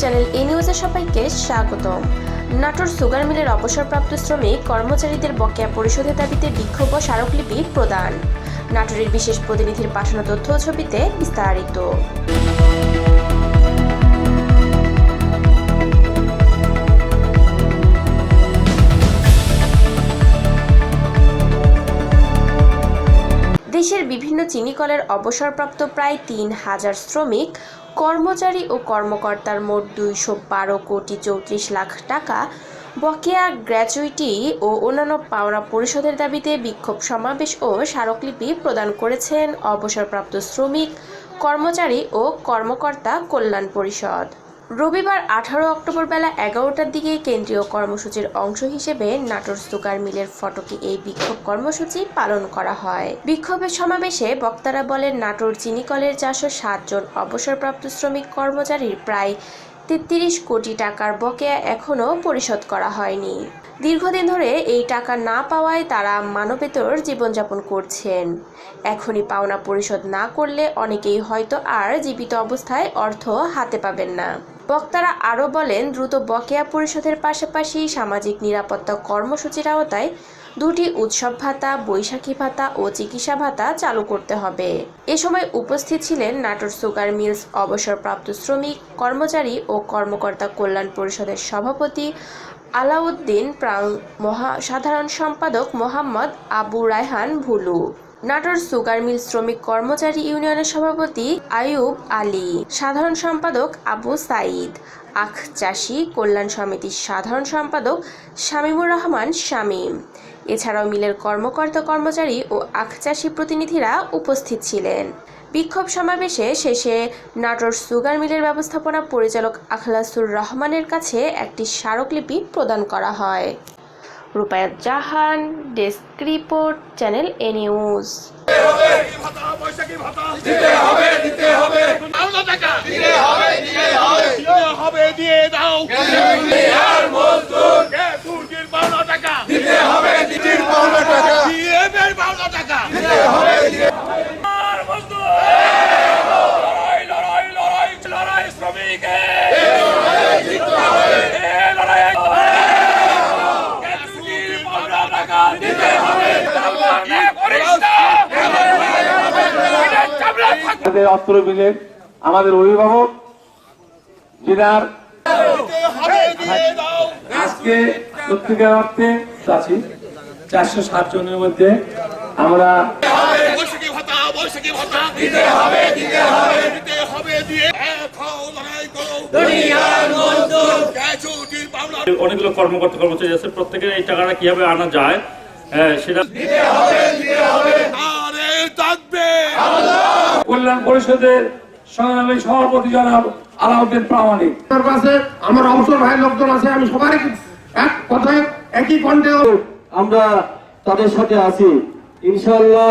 Channel এ নিউজে সবাইকে স্বাগতম। নাটোর সুগার মিলের অবসরপ্রাপ্ত শ্রমিক কর্মচারীদের বকেয়া পরিশোধের দাবিতে বিক্ষোভ ও স্মারকলিপি প্রদান। নাটোরের বিশেষ প্রতিনিধির পাঠানো তথ্য ছবিতে বিস্তারিত। দেশের বিভিন্ন চিনিকলের অবসরপ্রাপ্ত প্রায় তিন হাজার শ্রমিক কর্মচারী ও কর্মকর্তার মোট দুইশো বারো কোটি চৌত্রিশ লাখ টাকা বকেয়া গ্র্যাচুইটি ও অন্যান্য পাওনা পরিশোধের দাবিতে বিক্ষোভ সমাবেশ ও স্মারকলিপি প্রদান করেছেন অবসরপ্রাপ্ত শ্রমিক, কর্মচারী ও কর্মকর্তা কল্যাণ পরিষদ। রবিবার আঠারো অক্টোবর বেলা এগারোটার দিকে কেন্দ্রীয় কর্মসূচির অংশ হিসেবে নাটোর সুগার মিলের ফটকে এই বিক্ষোভ কর্মসূচি পালন করা হয়। বিক্ষোভের সমাবেশে বক্তারা বলেন, নাটোর চিনিকলের চারশো সাতজন অবসরপ্রাপ্ত শ্রমিক কর্মচারীর প্রায় তেত্রিশ কোটি টাকার বকেয়া এখনও পরিশোধ করা হয়নি। দীর্ঘদিন ধরে এই টাকা না পাওয়ায় তারা মানবেতর জীবনযাপন করছেন। এখনই পাওনা পরিশোধ না করলে অনেকেই হয়তো আর জীবিত অবস্থায় অর্থ হাতে পাবেন না। বক্তারা আরও বলেন, দ্রুত বকেয়া পরিশোধের পাশাপাশি সামাজিক নিরাপত্তা কর্মসূচির আওতায় দুটি উৎসব ভাতা, বৈশাখী ভাতা ও চিকিৎসা ভাতা চালু করতে হবে। এ সময় উপস্থিত ছিলেন নাটোর সুগার মিলস অবসরপ্রাপ্ত শ্রমিক, কর্মচারী ও কর্মকর্তা কল্যাণ পরিষদের সভাপতি, আলাউদ্দিন প্রাং মহা, সাধারণ সম্পাদক মোহাম্মদ আবু রায়হান ভুলু। নাটোর সুগার মিল শ্রমিক কর্মচারী ইউনিয়নের সভাপতি আয়ুব আলী, সাধারণ সম্পাদক আবু সাইদ আখ চাষি কল্যাণ সমিতির সাধারণ সম্পাদক শামীমুর রহমান শামীম। এছাড়াও মিলের কর্মকর্তা কর্মচারী ও আখ চাষি প্রতিনিধিরা উপস্থিত ছিলেন। বিক্ষোভ সমাবেশে শেষে নাটোর সুগার মিলের ব্যবস্থাপনা পরিচালক আখলাসুর রহমানের কাছে একটি স্মারকলিপি প্রদান করা হয়। রূপায়ত Jahan desk report channel A news. ভাতা বৈশাখী ভাতা দিতে হবে দিতে হবে পাওনা টাকা দিতে হবে দিতে হবে দিতে হবে দিয়ে দাও আর মজদুর গ্যাসুটির পাওনা টাকা দিতে হবে দিতির পাওনা টাকা দিয়ে বের পাওনা টাকা দিতে হবে আর মজদুর লড়াই লড়াই লড়াই লড়াই শ্রমিকের এ লড়াই গ্যাসুটির পাওনা টাকা দিতে হবে করিস না আমাদের অস্ত্র মিলে আমাদের অভিভাবক দাও আজকে সত্যিকার অর্থে আছি। চারশো ষাট জনের মধ্যে আমরা অনেকগুলো কর্মকর্তা কর্মচারী আছে প্রত্যেকের এই টাকাটা কীভাবে আনা যায় হ্যাঁ, সেটা কল্যাণ পরিষদের সংগ্রামী সভাপতি জনাব আলাউদ্দিন প্রামাণিক। আমার কাছে আমার অবসর ভাই লোকজন আছে আমি সবাই এক কথায় একই কণ্ঠে আমরা তাদের সাথে আছি। ইনশাল্লাহ